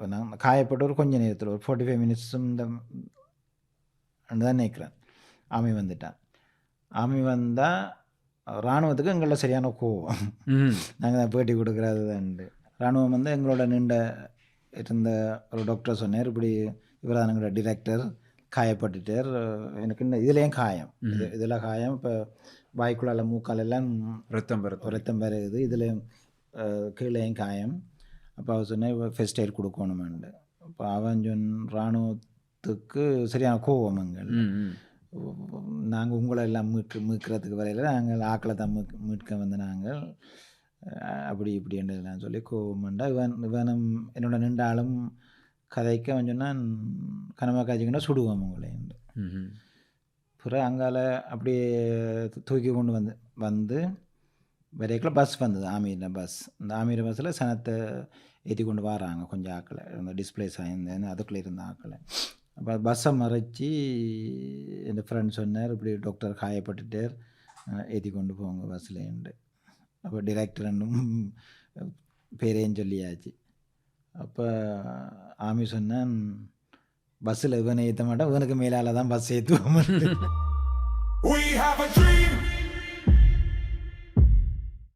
இப்போ நான் காயப்பட்ட ஒரு கொஞ்ச நேரத்தில் ஒரு ஃபார்ட்டி ஃபைவ் மினிட்ஸும் இந்த தான் நினைக்கிறேன் ஆமி வந்துட்டான் ஆமி வந்தால் இராணுவத்துக்கு எங்களோட சரியான கோவம் நாங்கள் தான் பேட்டி கொடுக்குறது தான்ண்டு இராணுவம் வந்து எங்களோட நின்ற இருந்த ஒரு டாக்டர் சொன்னார் இப்படி இவர் எங்களோட டிரெக்டர் காயப்பட்டுட்டார் எனக்கு இன்னும் இதுலேயும் காயம் இது இதில் காயம் இப்போ வாய்க்குள்ளால மூக்கால் எல்லாம் ரத்தம் பெறும் ரத்தம் பெருகுது இதுலேயும் கீழேயும் காயம் அப்போ அவர் சொன்னேன் ஃபெஸ்ட் எய்ட் கொடுக்கணுமெண்டு அப்போ அவன் சொன் இராணுவத்துக்கு சரியான கோவம் எங்கள் நாங்கள் உங்களை எல்லாம் மீட்கு மீட்கிறதுக்கு வரையில் நாங்கள் ஆக்களை தான் மீட்க மீட்க வந்து நாங்கள் அப்படி இப்படின்றதெல்லாம் சொல்லி கோவம்ண்டா இவன் இவனும் என்னோட நின்ற ஆளும் கதைக்கு அவன் சொன்னான் கனமா காய்ச்சிங்கன்னா சுடுவோம் உங்களை ம் ம் பிறகு அங்கால அப்படியே தூக்கி கொண்டு வந்து வந்து வரைக்குள்ள பஸ் வந்தது ஆமீர பஸ் இந்த ஆமீர பஸ்ஸில் சனத்தை ஏற்றி கொண்டு வராங்க கொஞ்சம் ஆக்களை. இந்த டிஸ்பிளேஸ் ஆகியிருந்தேன் அதுக்குள்ளே இருந்த ஆக்களை. அப்போ பஸ்ஸை மறைச்சி என் ஃப்ரெண்ட் சொன்னார் இப்படி டாக்டர் காயப்பட்டுட்டார். ஏற்றி கொண்டு போங்க பஸ்ஸிலேண்டு அப்போ டிரெக்டர் ரெண்டும் பேரையும் சொல்லியாச்சு. அப்போ ஆமி சொன்னேன் பஸ்ஸில் இவனை ஏற்ற மாட்டேன் இவனுக்கு மேலால் தான் பஸ் ஏற்றுவோம் We have a dream.